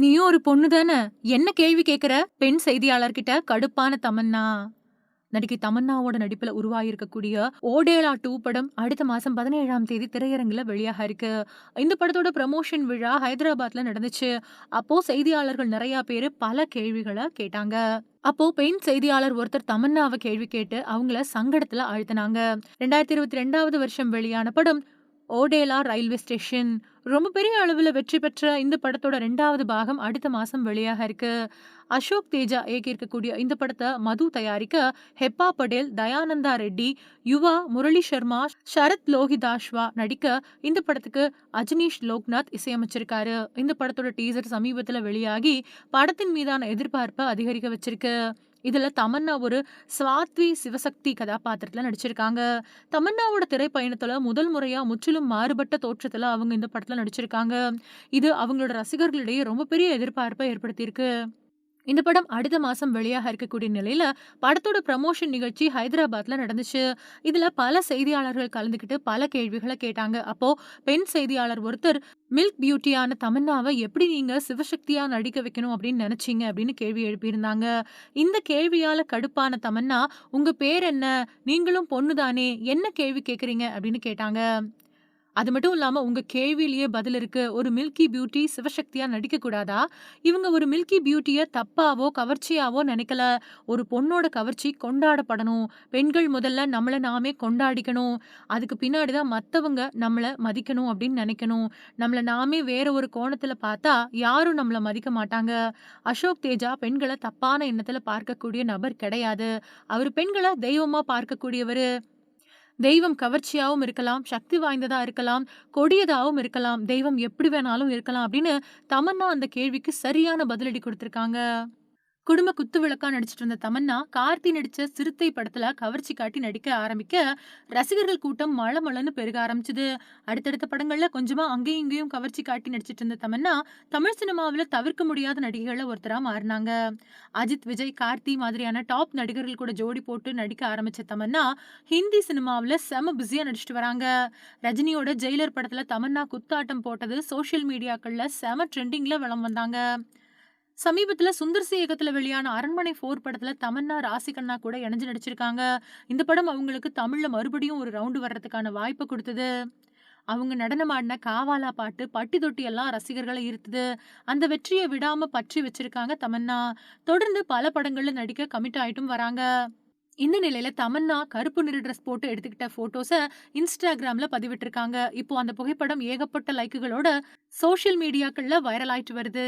நீயும் ஒரு பொண்ணு தானே? என்ன கேள்வி கேட்குற பெண் செய்தியாளர்கிட்ட கடுப்பான தமன்னா. நடிகை தமன்னாவோட நடிப்புல உருவாகியிருக்கக்கூடிய ஓடேலா டூ படம் அடுத்த மாசம் பதினேழாம் தேதி திரையரங்குல வெளியாக இருக்கு இந்த படத்தோட ப்ரமோஷன் விழா ஹைதராபாத்ல நடந்துச்சு. அப்போ செய்தியாளர்கள் நிறைய பேரு பல கேள்விகளை கேட்டாங்க. அப்போ பெண் செய்தியாளர் ஒருத்தர் தமன்னாவை கேள்வி கேட்டு அவங்கள சங்கடத்துல அழுத்தினாங்க ரெண்டாயிரத்தி இருபத்தி ரெண்டாவது வருஷம் வெளியான படம் ஓடேலா ரயில்வே ஸ்டேஷன். ரொம்ப பெரிய அளவில் வெற்றி பெற்ற இந்த படத்தோட ரெண்டாவது பாகம் அடுத்த மாசம் வெளியாக இருக்கு. அசோக் தேஜா இயக்கியிருக்கக்கூடிய இந்த படத்தை மது தயாரிக்க ஹெப்பா படேல் தயானந்தா ரெட்டி யுவா முரளி சர்மா சரத் லோகிதாஷ்வா நடிக்க இந்த படத்துக்கு அஜினீஷ் லோக்நாத் இசையமைச்சிருக்காரு. இந்த படத்தோட டீசர் சமீபத்தில் வெளியாகி படத்தின் மீதான எதிர்பார்ப்பை அதிகரிக்க வச்சிருக்கு. இதுல தமன்னா ஒரு ஸ்வாத்வி சிவசக்தி கதாபாத்திரத்துல நடிச்சிருக்காங்க. தமன்னாவோட திரைப்பயணத்துல முதல் முறையா முற்றிலும் மாறுபட்ட தோற்றத்துல அவங்க இந்த படத்துல நடிச்சிருக்காங்க. இது அவங்களோட ரசிகர்களிடையே ரொம்ப பெரிய எதிர்பார்ப்பை ஏற்படுத்தியிருக்கு. இந்த படம் அடுத்த மாசம் வெளியாக இருக்கக்கூடிய நிலையில படத்தோட ப்ரமோஷன் நிகழ்ச்சி ஹைதராபாத்ல நடந்துச்சு. இதுல பல செய்தியாளர்கள் கலந்துக்கிட்டு பல கேள்விகளை கேட்டாங்க. அப்போ பெண் செய்தியாளர் ஒருத்தர் மில்க் பியூட்டியான தமன்னாவை எப்படி நீங்க சிவசக்தியா நடிக்க வைக்கணும் அப்படின்னு நினைச்சீங்க? அப்படின்னு கேள்வி எழுப்பியிருந்தாங்க. இந்த கேள்வியால கடுப்பான தமன்னா உங்க பேர் என்ன? நீங்களும் பொண்ணுதானே? என்ன கேள்வி கேட்குறீங்க அப்படின்னு கேட்டாங்க. அது மட்டும் இல்லாம உங்க கேள்வியிலேயே பதில் இருக்கு. ஒரு மில்கி பியூட்டி சிவசக்தியா நடிக்க கூடாதா? இவங்க ஒரு மில்கி பியூட்டிய தப்பாவோ, கவர்ச்சியாவோ நினைக்கல. ஒரு பொண்ணோட கவர்ச்சி கொண்டாடப்படணும். பெண்கள் முதல்ல நம்மளை நாமே கொண்டாடிக்கணும். அதுக்கு பின்னாடி தான் மத்தவங்க நம்மளை மதிக்கணும் அப்படின்னு நினைக்கணும். நம்மளை நாமே வேற ஒரு கோணத்துல பார்த்தா யாரும் நம்மளை மதிக்க மாட்டாங்க. அசோக் தேஜா பெண்களை தப்பான எண்ணத்துல பார்க்கக்கூடிய நபர் கிடையாது. அவர் பெண்களை தெய்வமா பார்க்கக்கூடியவரு. தெய்வம் கவர்ச்சியாவும் இருக்கலாம், சக்தி வாய்ந்ததா இருக்கலாம், கொடியதாவும் இருக்கலாம். தெய்வம் எப்படி வேணாலும் இருக்கலாம் அப்படின்னு தமன்னா அந்த கேள்விக்கு சரியான பதிலடி கொடுத்துருக்காங்க குடும்ப குத்து விளக்கா நடிச்சிட்டு இருந்த தமன்னா, கார்த்தி நடிச்ச சிறுத்தை படத்துல கவர்ச்சி காட்டி நடிக்க ஆரம்பிக்க, ரசிகர்கள் கூட்டம் மளமளன்னு பெருக ஆரம்பிச்சது. அடுத்தடுத்த படங்கள்ல கொஞ்சமா அங்கேயும் இங்கேயும் கவர்ச்சி காட்டி நடிச்சிட்டு இருந்த தமன்னா, தமிழ் சினிமாவில் தவிர்க்க முடியாத நடிகைகள்ல ஒருத்தரா மாறுனாங்க. அஜித், விஜய், கார்த்தி மாதிரியான டாப் நடிகர்கள் கூட ஜோடி போட்டு நடிக்க ஆரம்பிச்ச தமன்னா, ஹிந்தி சினிமாவில் செம பிஸியா நடிச்சிட்டு வராங்க. ரஜினியோட ஜெயிலர் படத்துல தமன்னா குத்தாட்டம் போட்டது சோஷியல் மீடியாக்கள்ல செம ட்ரெண்டிங்ல வளம் வந்தாங்க. சமீபத்துல சுந்தர் சி இயக்கத்துல வெளியான அரண்மனை போர் படத்துல தமன்னா, ராசிகண்ணா கூட இணைஞ்சு நடிச்சிருக்காங்க. இந்த படம் அவங்களுக்கு தமிழ்ல மறுபடியும் ஒரு ரவுண்டு வர்றதுக்கான வாய்ப்பு கொடுத்தது அவங்க நடனமாடின காவாலா பாட்டு பட்டி தொட்டி எல்லாம் ரசிகர்களை ஈர்த்துது அந்த வெற்றியை விடாம பற்றி வச்சிருக்காங்க தமன்னா. தொடர்ந்து பல படங்கள்ல நடிக்க கமிட் ஆயிட்டும் வராங்க. இந்த நிலையில தமன்னா கருப்பு நிற ட்ரெஸ் போட்டு எடுத்துக்கிட்ட போட்டோஸை இன்ஸ்டாகிராம்ல பதிவிட்டிருக்காங்க. இப்போ அந்த புகைப்படம் ஏகப்பட்ட லைக்குகளோட சோஷியல் மீடியாக்கள்ல வைரல் ஆயிட்டு வருது.